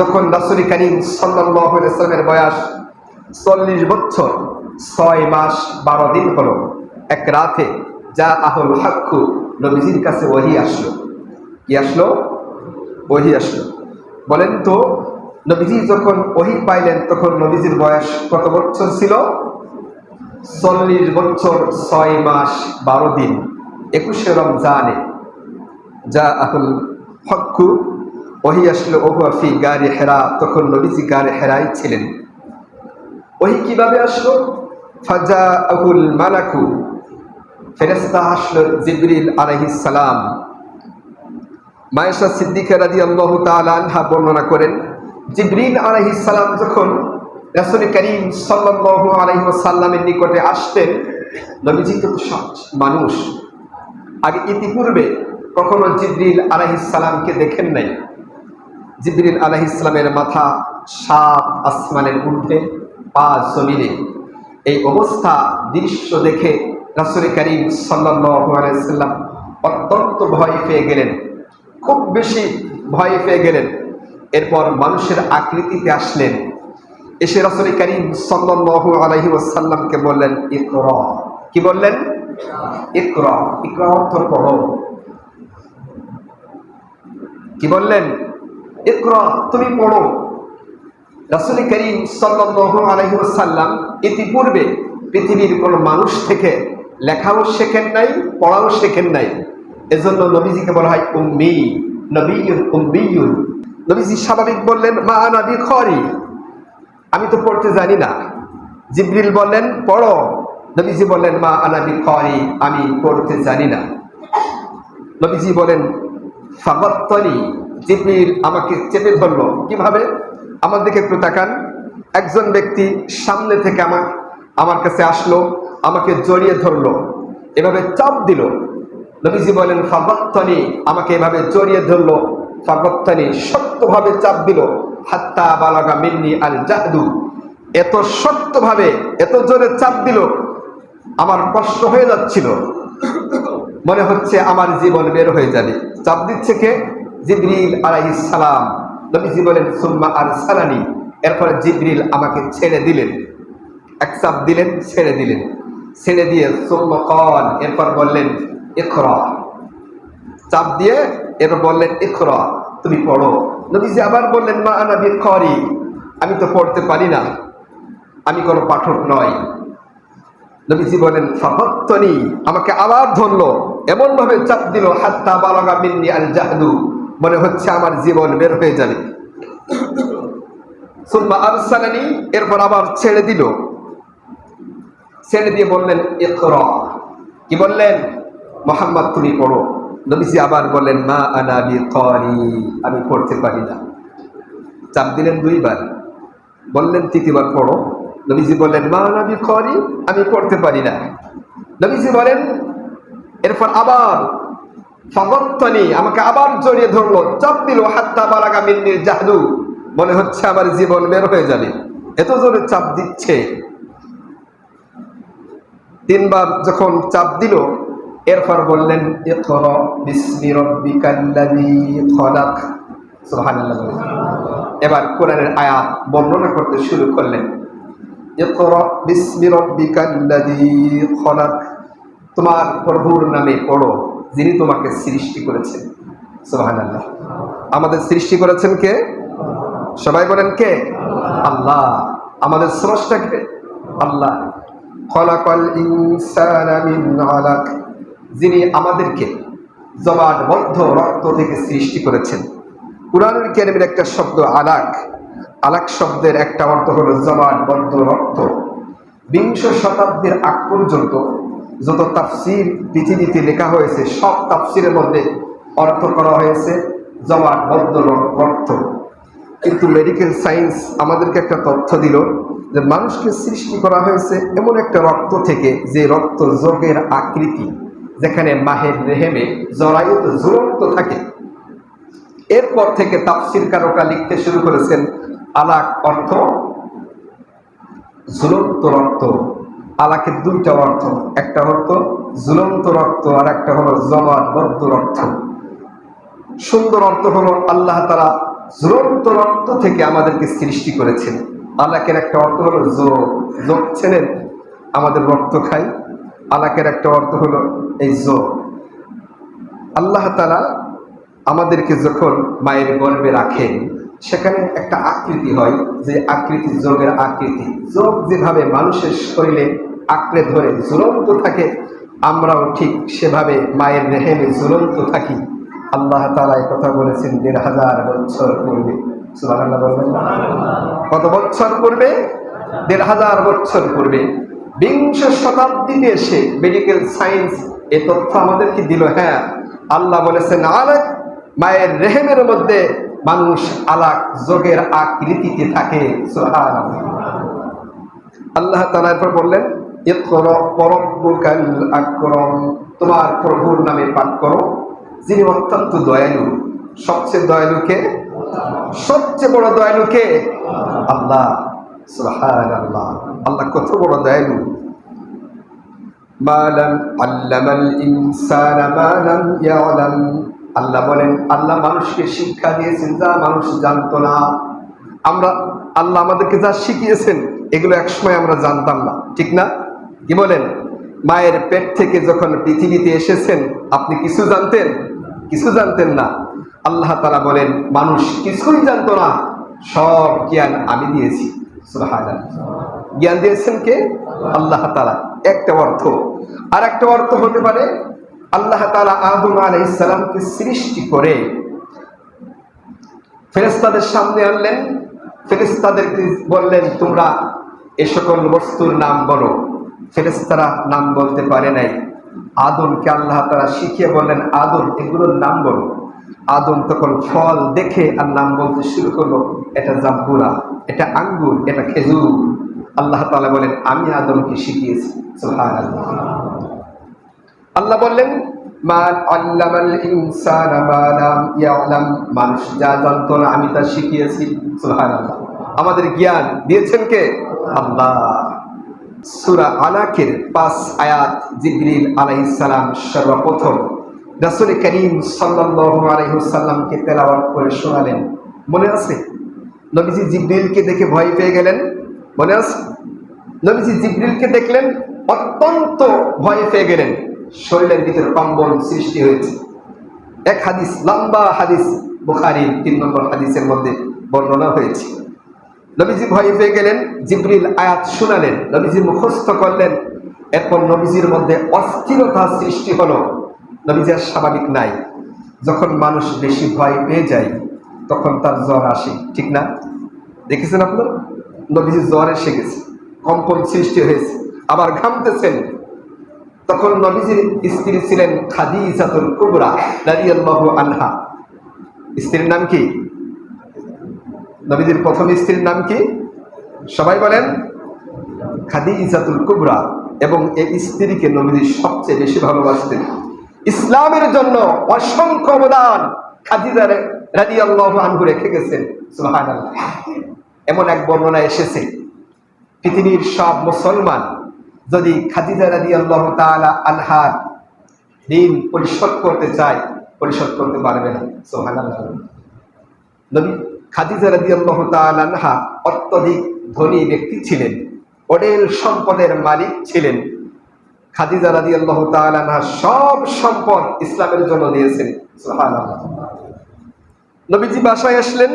যখন রাসুল করিম সাল্লামের বয়স চল্লিশ বছর, ছয় মাস বারো দিন হলো। এক রাতে যা আহুল হাক্কু, নবীজির কাছে ওহি আসলো। কি আসলো? ওহি আসলো। বলেন তো, নবীজি যখন ওহি পাইলেন, তখন নবীজির বয়স কত বছর ছিল? চল্লিশ বছর, ছয় মাস বারো দিন, একুশে রমজানে। যা আহুল হক্কু ওহি আসলো ওহুয়াফি গাড়ি হেরা তখন নবীজি গাড়ি হেরাই ছিলেন। ওহি কীভাবে আসলো? ফাজা আহুল মালাকু ফেরেস্তা আসলো জিবরিল সালাম। মায়েশা সিদ্দিকা রাজি আল্লাহ তালহা বর্ণনা করেন, জিবরিল সালাম যখন রাসুল করিম সাল্লাহ আলহি সাল্লামের নিকটে আসতেন, নবীজি তো সৎ মানুষ। আগে ইতিপূর্বে কখনো জিবরিল আলাহিসাল্লামকে দেখেন নাই। জিবরিল আলাহিসাল্লামের মাথা সাত আসমানের ঊর্ধ্বে পা জমিনে। এই অবস্থা দৃশ্য দেখে রাসুল করিম সাল্লাম অত্যন্ত ভয় পেয়ে গেলেন। খুব বেশি ভয় পেয়ে গেলেন। এরপর মানুষের আকৃতিতে আসলেন। এসে রাসুল করিম সাল্লাহ আলহি ওসাল্লামকে বললেন, ইকর। কি বললেন? ইকর। ইকর অর্থ কি বললেন? ইকরা, তুমি পড়ো। রাসুল করিম আলহিসাল্লাম ইতিপূর্বে পৃথিবীর কোন মানুষ থেকে লেখাও শেখেন নাই, পড়াও শেখেন নাই। এজন্য নবীজিকে বলা হয় উম্মি নবীন নবীজি স্বাভাবিক বললেন, মা নবী খরি আমি তো পড়তে জানি না। জিব্রিল বললেন, পড়ো। নবীজি বললেন, মা আনাবি খরি আমি পড়তে জানি না। নবীজি বলেন ফাগত্তনি জিবরিল আমাকে চেপে ধরলো। কীভাবে? আমার দিকে একটু তাকান। একজন ব্যক্তি সামনে থেকে আমার আমার কাছে আসলো, আমাকে জড়িয়ে ধরলো। এভাবে চাপ দিল। নবীজি বলেন ফাগত্তনি আমাকে এভাবে জড়িয়ে ধরলো। ফাগত্তনি শক্তভাবে চাপ দিল। হাত্তা বালাগা মিন্নি আল জাহদু। এত শক্তভাবে, এত জোরে চাপ দিল, আমার কষ্ট হয়ে যাচ্ছিল। মনে হচ্ছে আমার জীবন বের হয়ে যাবে। চাপ দিচ্ছে কে? জিবরিল আলাইহিস সালাম। নবীজি বলেন সুম্মা আর সালানি এরপরে জিবরিল আমাকে ছেড়ে দিলেন। এক চাপ দিলেন, ছেড়ে দিলেন। ছেড়ে দিয়ে সুম্মা কন এরপর বললেন, ইকরা। চাপ দিয়ে এরপর বললেন, ইকরা, তুমি পড়ো। নবীজি আবার বললেন, মা আনাবি করি। আমি তো পড়তে পারি না। আমি কোনো পাঠক নয় নবীজি বলেন ফাফত্তনি আমাকে আবার ধরলো। এমন ভাবে চাপ দিল, হাত্তা বালাগা মিন্নি আল জাহদু মনে হচ্ছে আমার জীবন বের হয়ে যাবে। সুম্মা আরসালানি, এরপর আবার ছেড়ে দিল। ছেড়ে দিয়ে বললেন, ইকরা কি বললেন? মোহাম্মদ, তুমি পড়ো। নবীজি আবার বললেন, মা আনা বি করি আমি পড়তে পারি না। চাপ দিলেন দুইবার। বললেন, তৃতীয়বার পড়ো। নবীজি বললেন মা নবী খরি, আমি পড়তে পারি না। নবীজি বলেন, এরপর আবার আমাকে আবার জড়িয়ে ধরলো চাপ দিল হাত্তা বালাগা মিন্নির জাদু মনে হচ্ছে আমার জীবন বের হয়ে যাবে। এত জোরে চাপ দিচ্ছে। তিনবার যখন চাপ দিল, এরপর বললেন এবার কোরআনের আয়াত বর্ণনা করতে শুরু করলেন। তোমার প্রভুর নামে পড়ো, যিনি তোমাকে সৃষ্টি করেছেন। সুবহানাল্লাহ। আমাদের সৃষ্টি করেছেন কে? সবাই বলেন কে? আল্লাহ। আমাদের স্রষ্টা কে? আল্লাহ। খলাকল আলাক। যিনি আমাদেরকে জমাটবদ্ধ রক্ত থেকে সৃষ্টি করেছেন। কুরআনুল কারীমের একটা শব্দ আলাক। আলাক শব্দের একটা অর্থ হলো জমাটবদ্ধ রক্ত। বিংশ শতাব্দীর আগ পর্যন্ত যত তাফসির পৃথিবীতে লেখা হয়েছে, সব তাফসিরের মধ্যে অর্থ করা হয়েছে জমাটবদ্ধ রক্ত। কিন্তু মেডিকেল সায়েন্স আমাদেরকে একটা তথ্য দিল যে মানুষকে সৃষ্টি করা হয়েছে এমন একটা রক্ত থেকে যে রক্ত যোগের আকৃতি, যেখানে মাহের রেহেমে জরায়ুত ঝুলন্ত থাকে। এরপর থেকে তাফসির কারকা লিখতে শুরু করেছেন আলাক অর্থ, ঝুলন্ত রক্ত। আলাকের দুইটা অর্থ, একটা অর্থ ঝুলন্ত রক্ত আর একটা হলো জমাটবদ্ধ রক্ত। সুন্দর অর্থ হলো আল্লাহ তারা ঝুলন্ত রক্ত থেকে আমাদেরকে সৃষ্টি করেছেন। আলাকের একটা অর্থ হলো যোগ যোগ ছেলেন আমাদের রক্ত খাই আলাকের একটা অর্থ হলো এই যোগ আল্লাহ তালা আমাদেরকে যখন মায়ের গর্বে রাখেন সেখানে একটা আকৃতি হয় যে আকৃতি যোগের আকৃতি। যোগ যেভাবে মানুষের শরীরে আঁকড়ে ধরে ঝুলন্ত থাকে, আমরাও ঠিক সেভাবে মায়ের রেহেমে ঝুলন্ত থাকি। আল্লাহ তালা এই কথা বলেছেন দেড় হাজার বছর পূর্বে? কত বছর পূর্বে? দেড় হাজার বছর পূর্বে। বিংশ শতাব্দীতে এসে মেডিকেল সায়েন্স এ তথ্য আমাদেরকে দিল হ্যাঁ আল্লাহ বলেছেন আলাক মায়ের রেহেমের মধ্যে মানুষ আলাক যোগের আকৃতিতে থাকে আল্লাহ তালা এরপর বললেন ওয়ারাব্বুকাল তোমার প্রভুর নামে পাঠ করো, যিনি অত্যন্ত দয়ালু। সবচেয়ে দয়ালুকে সবচেয়ে বড় দয়ালুকে আল্লাহ আল্লাহ আল্লাহ কত বড় দয়ালু। মালাম আল্লামাল ইনসানা, মালাম ইয়ালাম। আল্লাহ বলেন, আল্লাহ মানুষকে শিক্ষা দিয়েছেন, যা মানুষ জানতো না। আমরা, আল্লাহ আমাদেরকে যা শিখিয়েছেন, এগুলো একসময় আমরা জানতাম না। ঠিক না? কি বলেন? মায়ের পেট থেকে যখন পৃথিবীতে এসেছেন, আপনি কিছু জানতেন? কিছু জানতেন না। আল্লাহ তারা বলেন, মানুষ কিছুই জানতো না। সব জ্ঞান আমি দিয়েছি। জ্ঞান দিয়েছেন কে? আল্লাহ তালা একটা অর্থ। আর একটা অর্থ হতে পারে আল্লাহ তালা আদম আলাইসালামকে সৃষ্টি করে ফেরেস্তাদের সামনে আনলেন। ফেরেস্তাদেরকে বললেন, তোমরা এ সকল বস্তুর নাম বলো। ফেরেস্তারা নাম বলতে পারে নাই। আদমকে আল্লাহ তারা শিখিয়ে বললেন, আদম, এগুলোর নাম বলো। আদম তখন ফল দেখে আর নাম বলতে শুরু করল, এটা জাম্বুরা, এটা আঙ্গুর, এটা খেজুর। আল্লাহ তালা বলেন, আমি আদমকে শিখিয়েছি। সুবহানাল্লাহ। আল্লাহ বললেন মা আল্লামাল ইনসানা মা ইয়ালাম। মানুষ যা জানতো না, আমি তা শিখিয়েছি আমাদের জ্ঞান দিয়েছেন কে? আল্লাহ। সর্বপ্রথম। করে শোনালেন। মনে আছে? নবীজি জিবরিলকে দেখে ভয় পেয়ে গেলেন। মনে আছে? নবীজি জিবরিলকে দেখলেন, অত্যন্ত ভয় পেয়ে গেলেন। শরীরের ভিতরে কম্বল সৃষ্টি হয়েছে। এক হাদিস, লম্বা হাদিস, বুখারির তিন নম্বর হাদিসের মধ্যে বর্ণনা হয়েছে। নবীজি ভয় পেয়ে গেলেন, জিবরিল আয়াত শুনালেন, নবীজি মুখস্থ করলেন। এরপর নবীজির মধ্যে অস্থিরতা সৃষ্টি হলো। নবীজি আর স্বাভাবিক নাই। যখন মানুষ বেশি ভয় পেয়ে যায়, তখন তার জ্বর আসে, ঠিক না? দেখেছেন আপনার? নবীজি জ্বর এসে গেছে, কম্পন সৃষ্টি হয়েছে, আবার ঘামতেছেন। তখন নবীজির স্ত্রী ছিলেন খাদিজাতুল কুবরা রাদিয়াল্লাহু আনহা। স্ত্রীর নাম কি? নবীজির প্রথম স্ত্রীর নাম কি? সবাই বলেন, খাদিজাতুল কুবরা এবং এই স্ত্রীকে নবীজি সবচেয়ে বেশি ভালোবাসতেন। ইসলামের জন্য অসংখ্য অবদান খাদিজা রাদিয়াল্লাহু আনহু রেখে গেছেন, সুবহানাল্লাহ। এমন এক বর্ণনা এসেছে, পৃথিবীর সব মুসলমান যদি খাদিজা রাদি আল্লাহ তালা আনহার ঋণ পরিশোধ করতে চায়, পরিশোধ করতে পারবে না। সোহান নবী খাদিজা রাদি আল্লাহ আনহা অত্যধিক ধনী ব্যক্তি ছিলেন অডেল সম্পদের মালিক ছিলেন। খাদিজা রাদি আল্লাহ আনহা সব সম্পদ ইসলামের জন্য দিয়েছেন। সোহান নবীজি বাসায় আসলেন,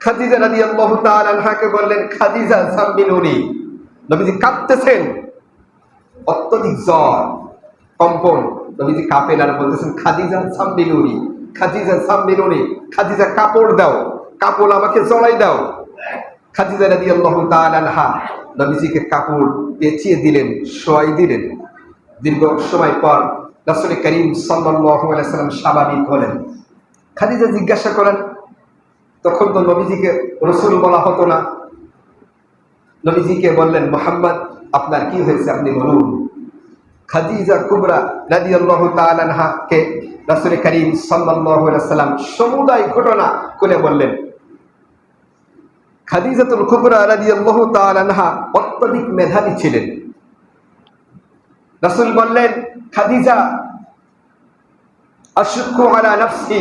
খাদিজা রাদি আল্লাহ আনহাকে বললেন, খাদিজা সাম্বিনুনি নবীজি কাঁদতেছেন। অত্যধিক জ্বর কম্পন। নবীজি কাঁপেন আর বলতেছেন খাদিজা সাম্বিনুনি খাদিজা সাম্বিনুনি খাদিজা কাপড় দাও, কাপড় আমাকে জড়াই দাও। খাদিজা রাদি আল্লাহ আনহা নবীজিকে কাপড় পেঁচিয়ে দিলেন, শোয়াই দিলেন। দীর্ঘ সময় পর রাসুল করিম সাল্লাম স্বাভাবিক হলেন খাদিজা জিজ্ঞাসা করেন তখন তো নবীজিকে রসুল বলা হতো না? নবীজিকে বললেন, মোহাম্মদ, আপনার কি হয়েছে? আপনি বলুন। খাদিজা কুবরা রাজি আল্লাহ তালানহাকে রাসুল করিম সাল্লাম সমুদায় ঘটনা করে বললেন। খাদিজাতুল কুবরা রাজি আল্লাহ তালানহা অত্যধিক মেধাবী ছিলেন। রাসুল বললেন, খাদিজা নফসি,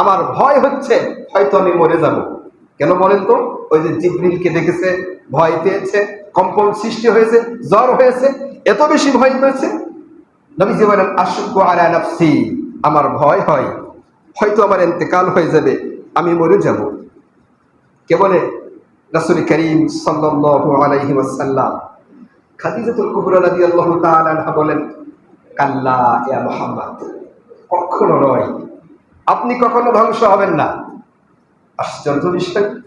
আমার ভয় হচ্ছে, হয়তো আমি মরে যাব। কেন বলেন তো? ওই যে জিব্রিলকে দেখেছে, ভয় পেয়েছে, কম্পন সৃষ্টি হয়েছে, জ্বর হয়েছে এত বেশি ভয় পেয়েছে? নবীজি বলেন, আশুকু আলা নাফসি। আমার ভয় হয়। হয়তো আমার ইন্তেকাল হয়ে যাবে, আমি মরে যাব। কে বলে? রাসূল করিম সাল্লাল্লাহু আলাইহি ওয়াসাল্লাম। খাদিজাতুল কুবরা রাদিয়াল্লাহু তাআলা আনহা বলেন, কাল্লা ইয়া মুহাম্মদ, কখনো নয়। আপনি কখনো ধ্বংস হবেন না। আশ্চর্য বিষয়।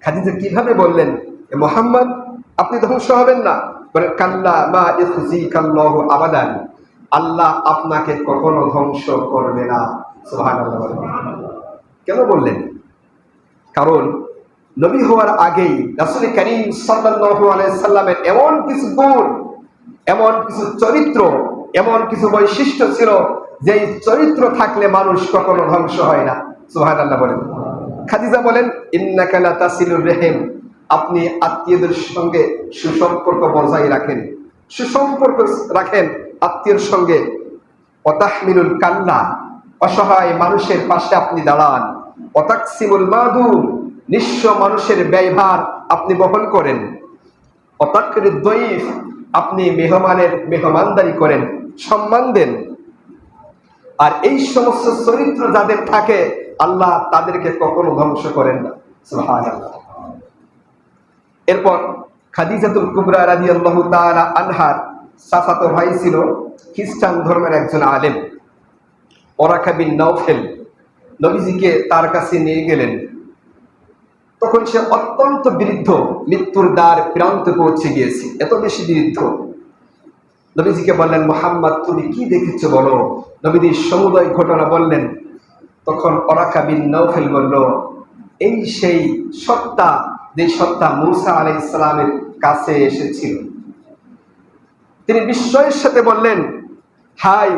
খাদিজা কীভাবে বললেন, এ মোহাম্মদ, আপনি ধ্বংস হবেন না। আল্লাহ আপনাকে কখনো ধ্বংস করবে না। কেন বললেন? কারণ নবী হওয়ার আগেই রাসূল করিম সাল্লামের এমন কিছু গুণ, এমন কিছু চরিত্র, এমন কিছু বৈশিষ্ট্য ছিল যে চরিত্র থাকলে মানুষ কখনো ধ্বংস হয় না। সুবহানাল্লাহ বলেন খাদিজা বলেন, ইন্নাকা লা তাসিলুর রহিম। আপনি আত্মীয়দের সঙ্গে সুসম্পর্ক বজায় রাখেন। সুসম্পর্ক রাখেন আত্মীয়র সঙ্গে। অতাহমিলুল কান্না, অসহায় মানুষের পাশে আপনি দাঁড়ান। অতাকসিমুল মাদুম নিঃস্ব মানুষের ব্যয়ভার আপনি বহন করেন। অতাকরিদ দইফ আপনি মেহমানের মেহমানদারি করেন, সম্মান দেন। আর এই সমস্ত চরিত্র যাদের থাকে, আল্লাহ তাদেরকে কখনো ধ্বংস করেন না। এরপর খাদিজাতুল কুবরা রাদিয়াল্লাহু তাআলা আনহার চাচাতো ভাই ছিল খ্রিস্টান ধর্মের একজন আলেম। ওরাকা বিন নওফেল নবীজিকে তার কাছে নিয়ে গেলেন। তখন সে অত্যন্ত বৃদ্ধ, মৃত্যুর দ্বার প্রান্তে পৌঁছে গিয়েছে। এত বেশি বৃদ্ধ। নবীজিকে বললেন, মোহাম্মদ, তুমি কি দেখেছ বলো? নবীজির সমুদয় ঘটনা বললেন। তখন অরাকা বিন নৌফেল বলল, এই সেই সত্তা যে সত্তা মুসা আলাই ইসলামের কাছে এসেছিল। তিনি বিস্ময়ের সাথে বললেন, হাই,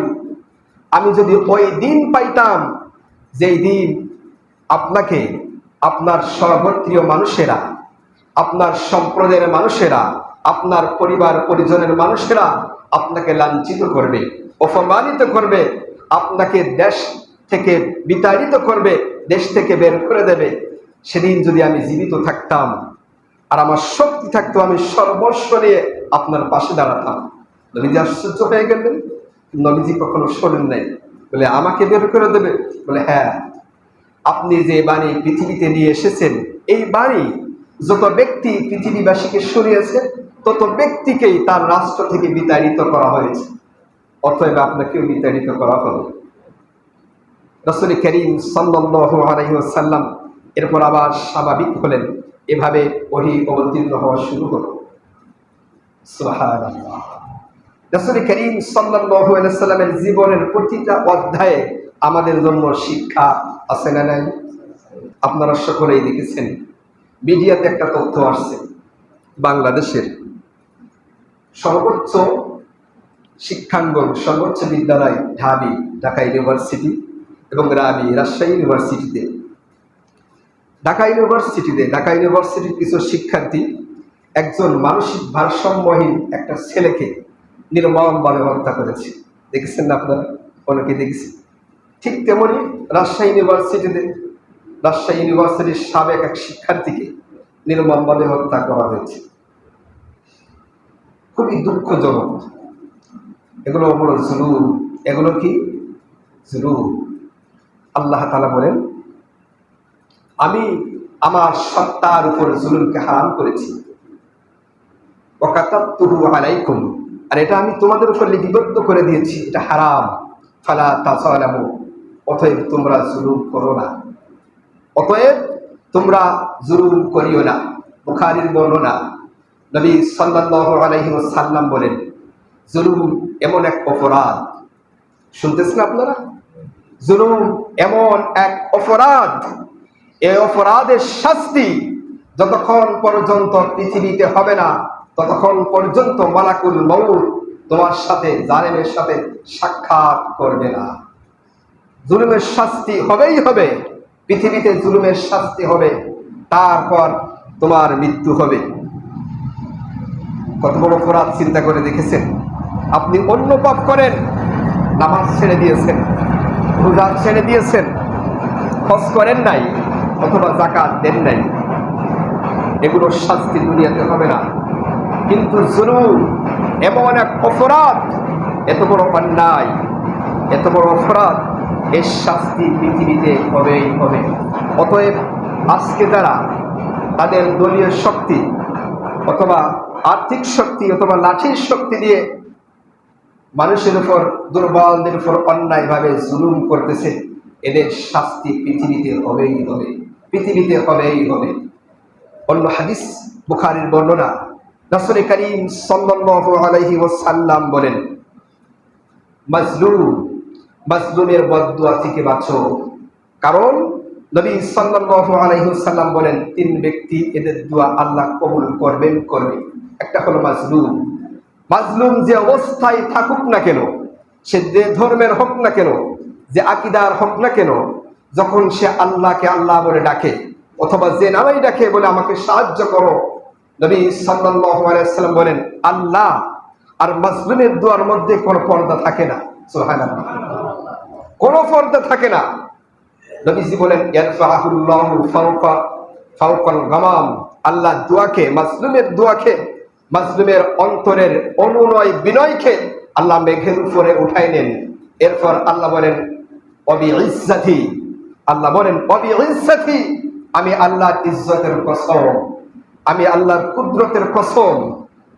আমি যদি ওই দিন পাইতাম যেই দিন আপনাকে, আপনার সর্বত্রীয় মানুষেরা, আপনার সম্প্রদায়ের মানুষেরা, আপনার পরিবার পরিজনের মানুষেরা আপনাকে লাঞ্ছিত করবে, অপমানিত করবে, আপনাকে দেশ থেকে বিতাড়িত করবে, দেশ থেকে বের করে দেবে সেদিন যদি আমি জীবিত থাকতাম আর আমার শক্তি থাকতো, আমি সর্বস্ব নিয়ে আপনার পাশে দাঁড়াতাম। নবীজি আশ্চর্য হয়ে গেলেন। নবীজি কখনো শোনেন নাই। বলে, আমাকে বের করে দেবে? বলে হ্যাঁ। আপনি যে বাণী পৃথিবীতে নিয়ে এসেছেন, এই বাণী যত ব্যক্তি পৃথিবীবাসীকে শুনিয়েছে, তত ব্যক্তিকেই তার রাষ্ট্র থেকে বিতাড়িত করা হয়েছে। অতএব আপনাকেও বিতাড়িত করা হবে। রসুল করিম ওয়াসাল্লাম এরপর আবার স্বাভাবিক হলেন। এভাবে ওহি অবতীর্ণ হওয়া শুরু হলো। রসুল করিম সাল্লামের জীবনের প্রতিটা অধ্যায়ে আমাদের জন্য শিক্ষা আছে না নাই? আপনারা সকলেই দেখেছেন, মিডিয়াতে একটা তথ্য আসছে, বাংলাদেশের সর্বোচ্চ শিক্ষাঙ্গন, সর্বোচ্চ বিদ্যালয় ঢাবি, ঢাকা ইউনিভার্সিটি এবং রাবি রাজশাহী ইউনিভার্সিটিতে ঢাকা ইউনিভার্সিটিতে, ঢাকা ইউনিভার্সিটির কিছু শিক্ষার্থী একজন মানসিক ভারসাম্যহীন একটা ছেলেকে নির্মমভাবে হত্যা করেছে। দেখেছেন না আপনারা? অনেকে দেখেছেন। ঠিক তেমনি রাজশাহী ইউনিভার্সিটিতে, রাজশাহী ইউনিভার্সিটির সাবেক এক শিক্ষার্থীকে নির্মমভাবে হত্যা করা হয়েছে। খুবই দুঃখজনক। এগুলো বড় জুলুম। এগুলো কি? জুলুম। আল্লাহ তালা বলেন আমি আমার সত্তার উপর জুলুমকে হারাম করেছি। আলাইকুম। আর এটা আমি তোমাদের উপর লিপিবদ্ধ করে দিয়েছি। এটা হারাম। ফালা তাসালামু অতএব তোমরা জুলুম করো না। অতএব তোমরা জুলুম করিও না। বুখারির বর্ণনা নবী সাল্লাল্লাহু আলাইহি ওয়াসাল্লাম বলেন, জুলুম এমন এক অপরাধ। শুনতেছেন আপনারা? জুলুম এমন এক অপরাধ এই অপরাধের শাস্তি যতক্ষণ পর্যন্ত পৃথিবীতে হবে না, ততক্ষণ পর্যন্ত মালাকুল মৌত তোমার সাথে, জালেমের সাথে সাক্ষাৎ করবে না। জুলুমের শাস্তি হবেই হবে, পৃথিবীতে জুলুমের শাস্তি হবে, তারপর তোমার মৃত্যু হবে। কত বড় অপরাধ চিন্তা করে দেখেছেন? আপনি অন্য পাপ করেন, নামাজ ছেড়ে দিয়েছেন, রোজা ছেড়ে দিয়েছেন খস করেন নাই। অথবা জাকাত দেন নাই। এগুলোর শাস্তি দুনিয়াতে হবে না। কিন্তু জুলুম এমন এক অপরাধ, এত বড় অন্যায়, এত বড় অপরাধ, এর শাস্তি পৃথিবীতে হবেই হবে। অতএব আজকে যারা তাদের দলীয় শক্তি অথবা আর্থিক শক্তি অথবা লাঠির শক্তি দিয়ে মানুষের উপর, দুর্বলদের উপর অন্যায়ভাবে জুলুম করতেছে, এদের শাস্তি পৃথিবীতে হবেই হবে। পৃথিবীতে হবেই হবে। অন্য হাদিস, বুখারির বর্ণনা। রাসূল করিম সাল্লাল্লাহু আলাইহি ওয়াসাল্লাম বলেন, মাজলুম, মাজলুমের বদদুয়া থেকে বাঁচো। কারণ নবী সাল্লাল্লাহু আলাইহি ওয়াসাল্লাম বলেন, তিন ব্যক্তি এদের দোয়া আল্লাহ কবুল করবেন, করবে। একটা হলো মাজলুম। মাজলুম যে অবস্থায় থাকুক না কেন, সে যে ধর্মের হোক না কেন, যে আকিদার হোক না কেন যখন সে আল্লাহকে আল্লাহ বলে ডাকে, অথবা যে নামাই ডাকে বলে আমাকে সাহায্য করো, নবী সাল্লাম বলেন, আল্লাহ, আর মাজলুমের দোয়ার মধ্যে কোনো পর্দা থাকে না। সুবহানাল্লাহ। কোনো পর্দা থাকে না। নবীজি বলেন গামাম আল্লাহ দোয়াকে মাজলুমের দোয়াকে মাজলুমের অন্তরের অনুনয় বিনয়কে আল্লাহ মেঘের উপরে উঠাই নেন। এরপর আল্লাহ বলেন, অবি ইজ্জাতি আল্লাহ বলেন ইজ্জাতি, আমি আল্লাহর ইজ্জতের কসম, আমি আল্লাহর কুদরতের কসম,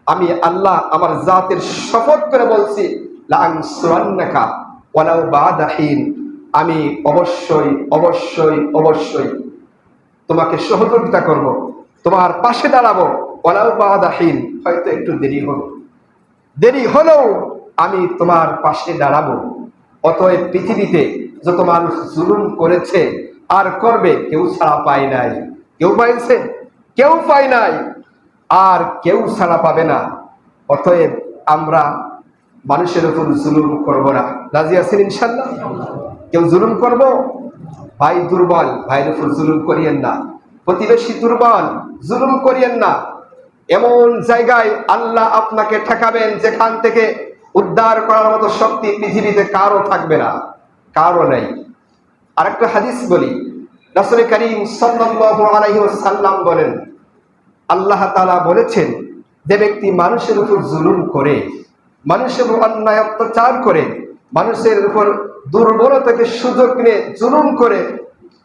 আমি আল্লাহ আমার জাতের শপথ করে বলছি আমি অবশ্যই অবশ্যই অবশ্যই তোমাকে সহযোগিতা করব, তোমার পাশে দাঁড়াবো ওলাও বাদাহীন হয়তো একটু দেরি হলো। দেরি হলেও আমি তোমার পাশে দাঁড়াবো, অতএব পৃথিবীতে যত মানুষ জুলুম করেছে আর করবে, কেউ ছাড়া পায় নাই। কেউ পাইছে? কেউ পায় নাই। আর কেউ ছাড়া পাবে না। অতএব আমরা মানুষের উপর জুলুম করব না। রাজি আছেন ইনশাল্লাহ কেউ জুলুম করব? ভাই দুর্বল, ভাইয়ের উপর জুলুম করিয়েন না। প্রতিবেশী দুর্বল, জুলুম করিয়েন না। এমন জায়গায় আল্লাহ আপনাকে ঠেকাবেন যেখান থেকে উদ্ধার করার মতো শক্তি পৃথিবীতে কারও থাকবে না। কারও নেই। আরেকটা হাদিস বলি, রাসূল করিম সাল্লাল্লাহু আলাইহি ওয়াসাল্লাম বলেন, আল্লাহ তালা বলেছেন, যে ব্যক্তি মানুষের উপর জুলুম করে, মানুষের উপর অন্যায় অত্যাচার করে, মানুষের উপর দুর্বলতাকে সুযোগ নিয়ে জুলুম করে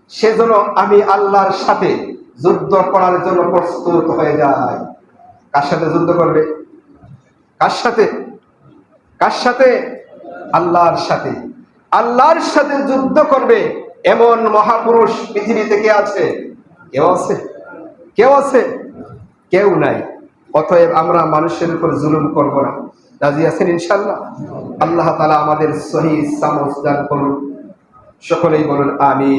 সেজন্য আমি আল্লাহর সাথে যুদ্ধ করার জন্য প্রস্তুত হয়ে যায়। কার সাথে যুদ্ধ করবে? কার সাথে? কার সাথে? আল্লাহর সাথে। আল্লাহর সাথে যুদ্ধ করবে এমন মহাপুরুষ পৃথিবী থেকে আছে? কেউ আছে? কেউ আছে? কেউ নাই। অতএব আমরা মানুষের উপর জুলুম করব না। রাজি আছেন ইনশাল্লাহ? আল্লাহ তালা আমাদের সহি সামস দান করুন সকলেই বলুন আমি